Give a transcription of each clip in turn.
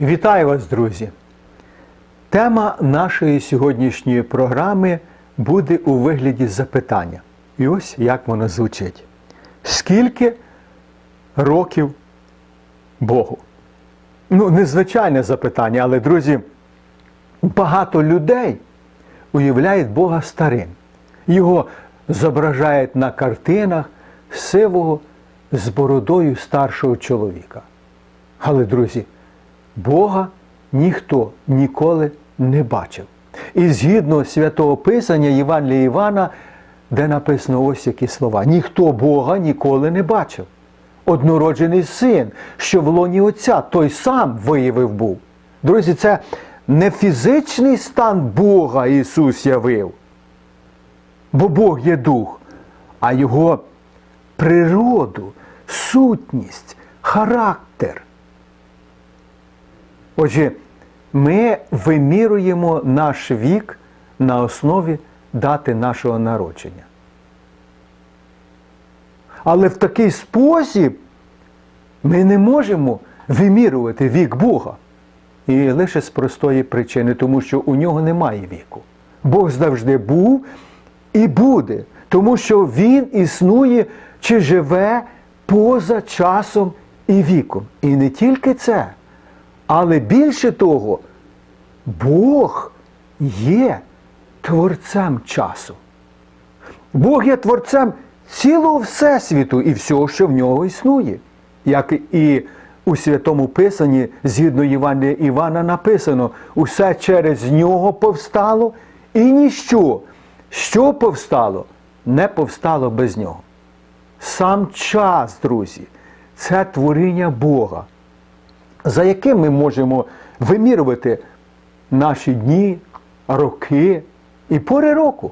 Вітаю вас, друзі! Тема нашої сьогоднішньої програми буде у вигляді запитання. І ось як воно звучить. Скільки років Богу? Ну, незвичайне запитання, але, друзі, багато людей уявляють Бога старим. Його зображають на картинах сивого з бородою старшого чоловіка. Але, друзі, Бога ніхто ніколи не бачив. І згідно святого Писання Євангелія Івана, де написано ось які слова: ніхто Бога ніколи не бачив. Однороджений син, що в лоні Отця, той сам виявив був. Друзі, це не фізичний стан Бога Ісус явив, бо Бог є дух, а Його природу, сутність, характер. Отже, ми вимірюємо наш вік на основі дати нашого народження. Але в такий спосіб ми не можемо вимірювати вік Бога. І лише з простої причини, тому що у нього немає віку. Бог завжди був і буде, тому що Він існує чи живе поза часом і віком. І не тільки це. Але більше того, Бог є творцем часу. Бог є творцем цілого Всесвіту і всього, що в нього існує. Як і у Святому Писанні, згідно Євангелія Івана, написано: усе через нього повстало, і ніщо, що повстало, не повстало без нього. Сам час, друзі, це творіння Бога за яким ми можемо вимірювати наші дні, роки і пори року.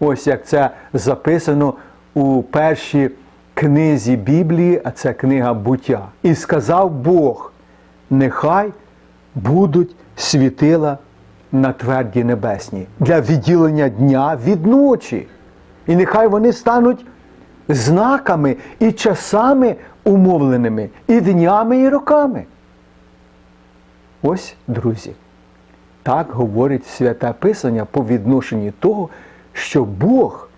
Ось як це записано у першій книзі Біблії, а це книга буття. І сказав Бог: нехай будуть світила на тверді небесні для відділення дня від ночі. І нехай вони стануть знаками і часами умовленими, і днями, і роками. Ось, друзі, так говорить святе Писання по відношенню того, що Бог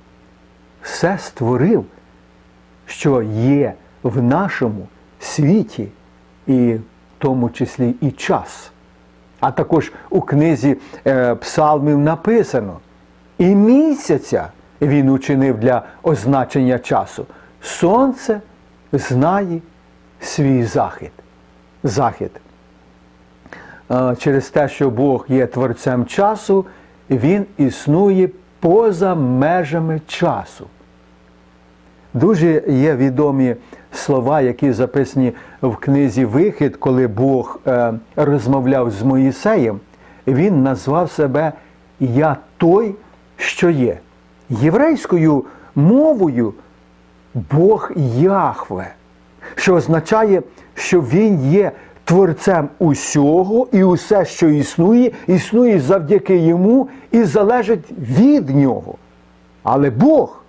все створив, що є в нашому світі, і в тому числі і час. А також у книзі е, Псалмів написано, і місяця він учинив для означення часу. Сонце знає свій захід. захід через те, що Бог є творцем часу, Він існує поза межами часу. Дуже є відомі слова, які записані в книзі Вихід, коли Бог е, розмовляв з Моїсеєм, він назвав себе Я той, що є. Єврейською мовою Бог Яхве, що означає, що Він є творцем усього, і усе, що існує, існує завдяки йому і залежить від нього. Але Бог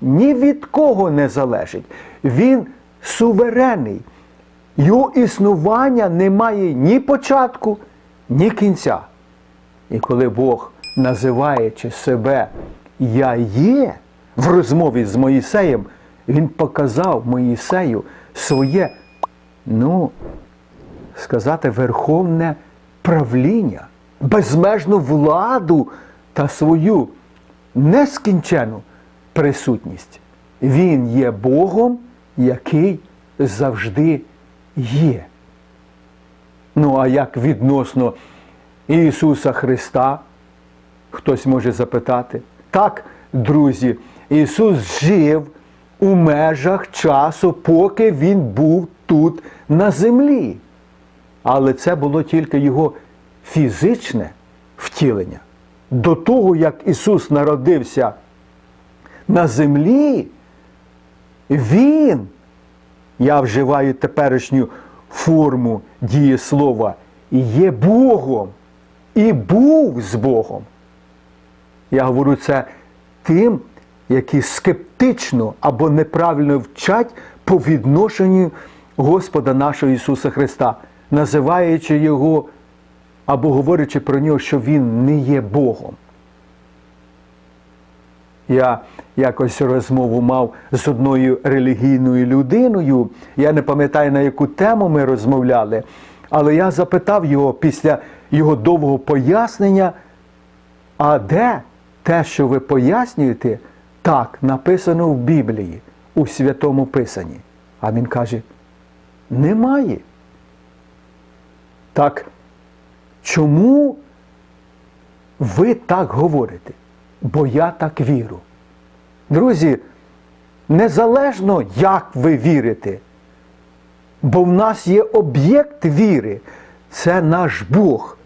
ні від кого не залежить. Він суверенний. Його існування не має ні початку, ні кінця. І коли Бог, називаючи себе Я є в розмові з Моїсеєм, Він показав Моїсею своє, ну, сказати, верховне правління, безмежну владу та свою нескінчену присутність. Він є Богом, який завжди є. Ну, а як відносно Ісуса Христа, хтось може запитати, так, друзі, Ісус жив у межах часу, поки Він був тут на землі але це було тільки його фізичне втілення. До того, як Ісус народився на землі, Він, я вживаю теперішню форму дієслова, є Богом і був з Богом. Я говорю це тим, які скептично або неправильно вчать по відношенню Господа нашого Ісуса Христа. Називаючи його або говорячи про нього, що він не є Богом. Я якось розмову мав з одною релігійною людиною. Я не пам'ятаю, на яку тему ми розмовляли, але я запитав його після його довгого пояснення, а де те, що ви пояснюєте, так написано в Біблії, у Святому Писанні. А він каже: немає. Так чому ви так говорите? Бо я так вірю. Друзі, незалежно, як ви вірите, бо в нас є об'єкт віри, це наш Бог.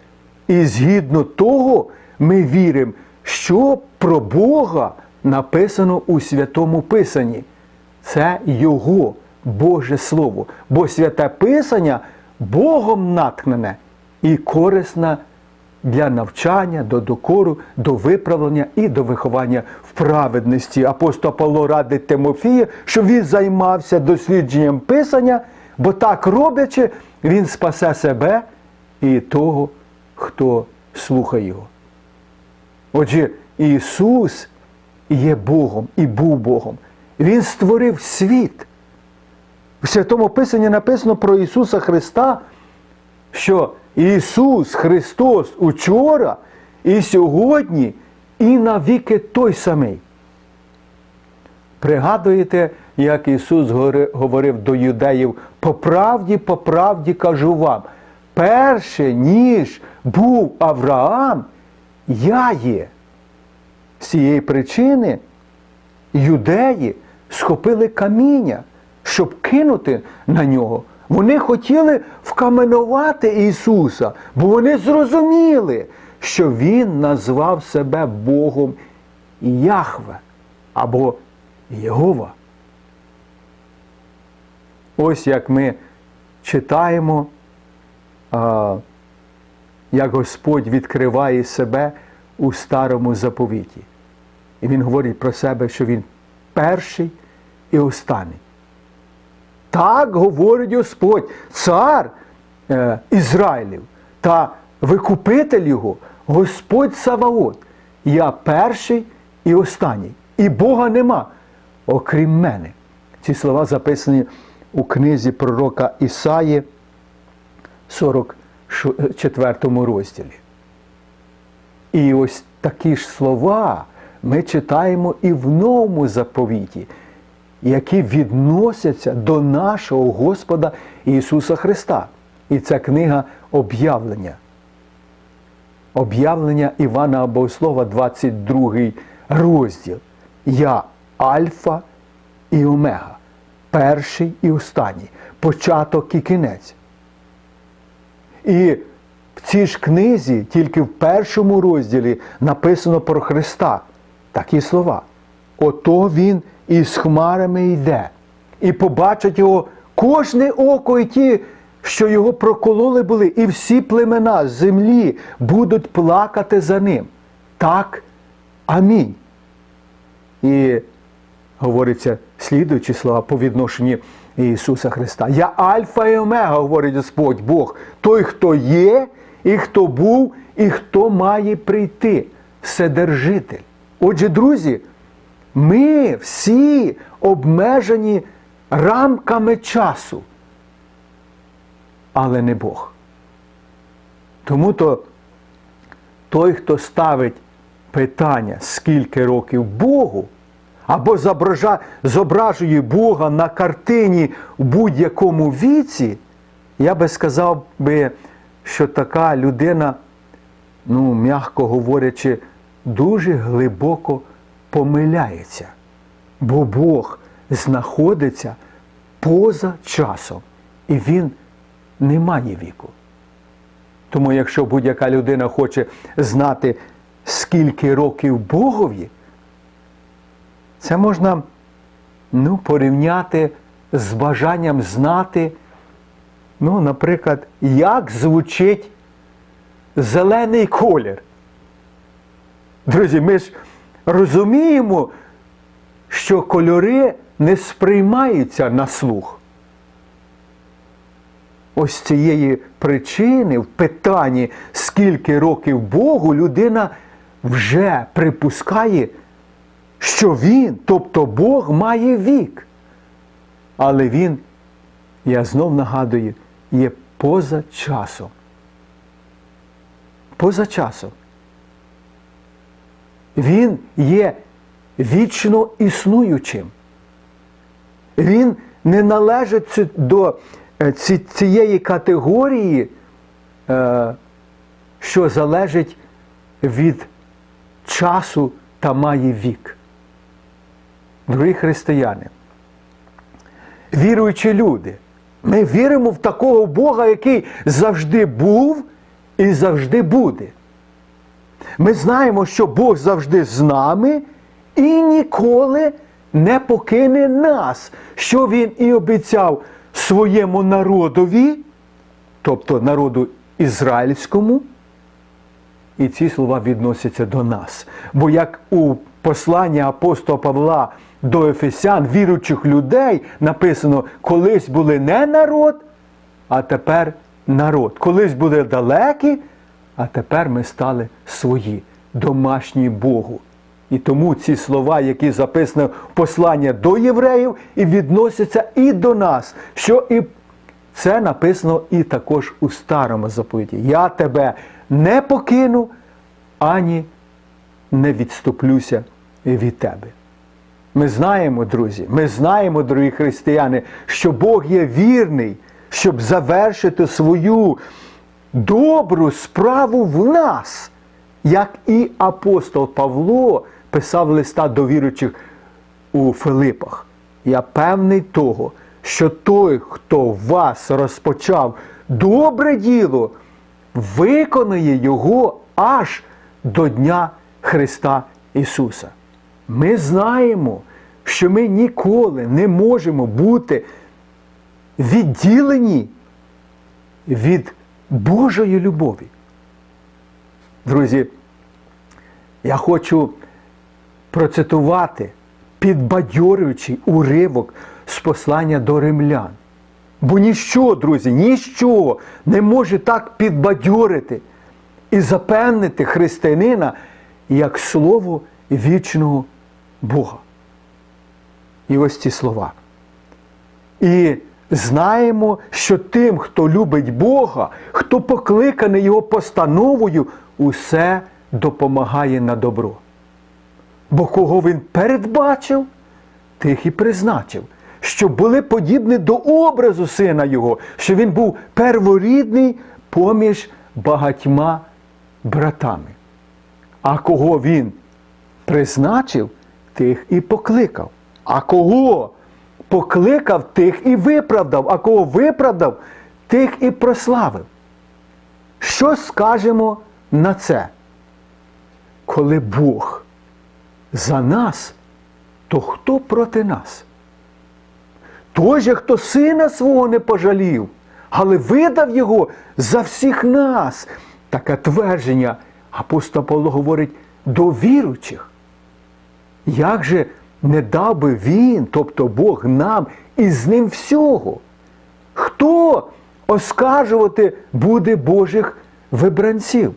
І згідно того, ми віримо, що про Бога написано у Святому Писанні. Це Його Боже Слово. Бо святе Писання Богом наткнене і корисне для навчання, до докору, до виправлення і до виховання в праведності. Апостол Павло радить Тимофія, щоб він займався дослідженням Писання, бо так роблячи, він спасе себе і того, хто слухає його. Отже, Ісус є Богом і був Богом. Він створив світ. В Святому Писанні написано про Ісуса Христа, що Ісус Христос учора і сьогодні, і навіки той самий. Пригадуєте, як Ісус говорив до юдеїв, по правді, по правді кажу вам, перше, ніж був Авраам, я є. З цієї причини юдеї схопили каміння, щоб кинути на нього. Вони хотіли вкаменувати Ісуса, бо вони зрозуміли, що Він назвав себе Богом Яхве або Єгова. Ось як ми читаємо, як Господь відкриває себе у старому заповіті. І Він говорить про себе, що Він перший і останній. Так говорить Господь, цар е, Ізраїлів та викупитель його, Господь Саваот. Я перший і останній. І Бога нема, окрім мене. Ці слова записані у книзі пророка Ісаї, 44 розділі. І ось такі ж слова ми читаємо і в новому заповіті які відносяться до нашого Господа Ісуса Христа. І ця книга об'явлення. Об'явлення Івана Богослова, 22 розділ. Я Альфа і Омега, перший і останній, початок і кінець. І в цій ж книзі, тільки в першому розділі написано про Христа такі слова. Ото Він із хмарами йде. І побачить його кожне око і ті, що його прокололи були, і всі племена землі будуть плакати за ним. Так, амінь. І говориться слідуючі слова по відношенню Ісуса Христа. Я Альфа і Омега, говорить Господь Бог, той, хто є, і хто був, і хто має прийти, Вседержитель. Отже, друзі, ми всі обмежені рамками часу, але не Бог. Тому то той, хто ставить питання, скільки років Богу, або зображує Бога на картині в будь-якому віці, я би сказав би, що така людина, ну, м'яко говорячи, дуже глибоко помиляється, бо Бог знаходиться поза часом, і Він не має віку. Тому, якщо будь-яка людина хоче знати, скільки років Богові, це можна ну, порівняти з бажанням знати, ну, наприклад, як звучить зелений колір. Друзі, ми ж розуміємо, що кольори не сприймаються на слух. ось цієї причини в питанні, скільки років Богу, людина вже припускає, що він, тобто Бог, має вік. Але він, я знов нагадую, є поза часом. Поза часом. Він є вічно існуючим. Він не належить до е, цієї категорії, е, що залежить від часу та має вік. Дорогі християни, віруючі люди, ми віримо в такого Бога, який завжди був і завжди буде. Ми знаємо, що Бог завжди з нами і ніколи не покине нас, що Він і обіцяв своєму народові, тобто народу ізраїльському, і ці слова відносяться до нас. Бо як у посланні апостола Павла до Ефесян, віруючих людей, написано, колись були не народ, а тепер народ. Колись були далекі, а тепер ми стали свої, домашні Богу. І тому ці слова, які записані в послання до євреїв, і відносяться і до нас, що і це написано і також у старому заповіті. Я тебе не покину, ані не відступлюся від тебе. Ми знаємо, друзі, ми знаємо, дорогі християни, що Бог є вірний, щоб завершити свою добру справу в нас, як і апостол Павло писав листа до віруючих у Филипах. Я певний того, що той, хто вас розпочав добре діло, виконує його аж до Дня Христа Ісуса. Ми знаємо, що ми ніколи не можемо бути відділені від Божої любові. Друзі, я хочу процитувати підбадьорюючий уривок з послання до римлян. Бо ніщо, друзі, ніщо не може так підбадьорити і запевнити християнина, як слово вічного Бога. І ось ці слова. І знаємо, що тим, хто любить Бога, хто покликаний Його постановою, усе допомагає на добро. Бо кого він передбачив, тих і призначив, щоб були подібні до образу сина Його, що він був перворідний поміж багатьма братами. А кого він призначив, тих і покликав. А кого покликав, тих і виправдав, а кого виправдав, тих і прославив. Що скажемо на це? Коли Бог за нас, то хто проти нас? Той же, хто сина свого не пожалів, але видав його за всіх нас. Таке твердження апостол Павло говорить до віруючих. Як же не дав би він, тобто Бог нам і з ним всього? Хто оскаржувати буде Божих вибранців?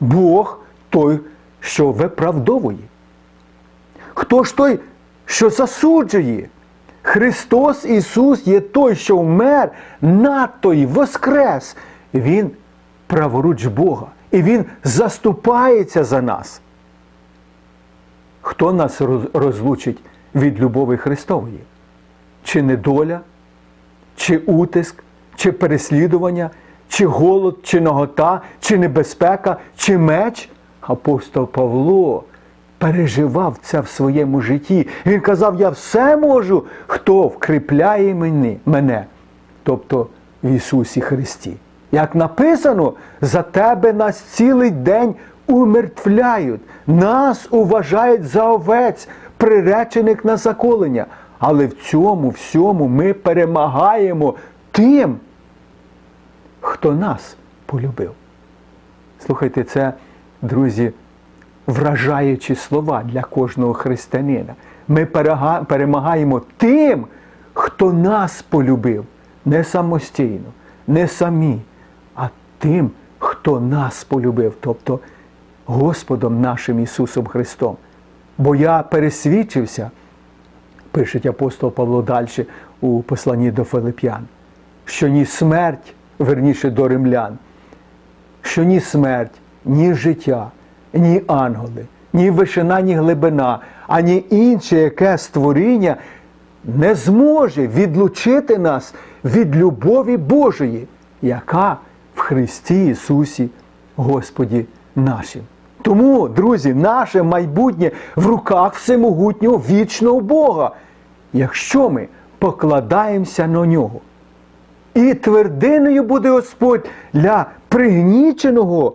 Бог той, що виправдовує. Хто ж той, що засуджує? Христос Ісус є той, що вмер, надто й воскрес. Він праворуч Бога. І Він заступається за нас. Хто нас розлучить від любові Христової? Чи недоля, чи утиск, чи переслідування, чи голод, чи нагота, чи небезпека, чи меч? Апостол Павло переживав це в своєму житті. Він казав: Я все можу, хто вкріпляє мене, тобто в Ісусі Христі. Як написано, за тебе нас цілий день умертвляють, нас уважають за овець, приречених на заколення. Але в цьому всьому ми перемагаємо тим, хто нас полюбив. Слухайте, це, друзі, вражаючі слова для кожного християнина. Ми перемагаємо тим, хто нас полюбив не самостійно, не самі, а тим, хто нас полюбив, тобто Господом нашим Ісусом Христом. Бо я пересвідчився, пише апостол Павло далі у посланні до Филип'ян, що ні смерть, верніше до римлян, що ні смерть, ні життя, ні ангели, ні вишина, ні глибина, ані інше яке створіння не зможе відлучити нас від любові Божої, яка в Христі Ісусі Господі нашим. Тому, друзі, наше майбутнє в руках всемогутнього вічного Бога, якщо ми покладаємося на нього. І твердиною буде Господь для пригніченого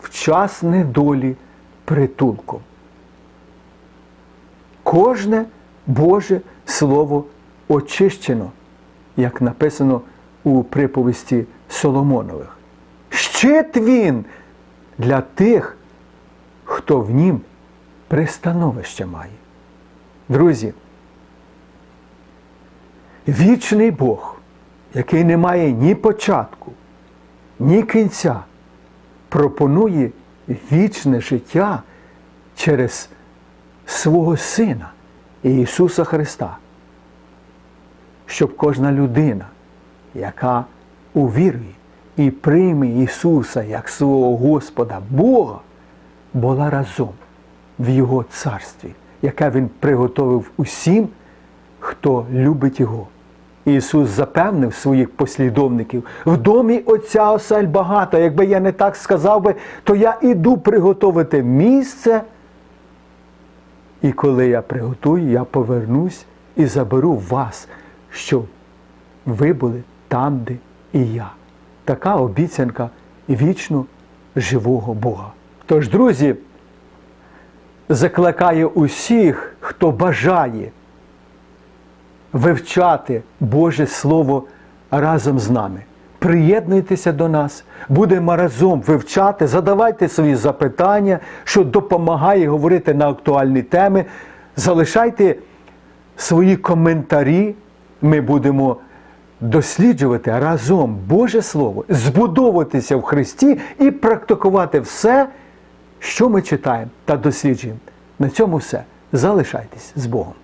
в час недолі притулком. Кожне Боже Слово очищено, як написано у приповісті Соломонових. Щит він для тих, хто в нім пристановище має. Друзі, вічний Бог, який не має ні початку, ні кінця, пропонує вічне життя через свого Сина Ісуса Христа, щоб кожна людина, яка увірує і прийме Ісуса як свого Господа Бога, була разом в Його царстві, яке Він приготовив усім, хто любить Його. Ісус запевнив своїх послідовників, в домі Отця осель багато. Якби я не так сказав би, то я іду приготовити місце. І коли я приготую, я повернусь і заберу вас, щоб ви були там, де і я. Така обіцянка вічно живого Бога. Тож, друзі, закликаю усіх, хто бажає вивчати Боже Слово разом з нами. Приєднуйтеся до нас, будемо разом вивчати, задавайте свої запитання, що допомагає говорити на актуальні теми. Залишайте свої коментарі. Ми будемо досліджувати разом Боже Слово, збудовуватися в Христі і практикувати все, що ми читаємо та досліджуємо. На цьому все. Залишайтесь з Богом.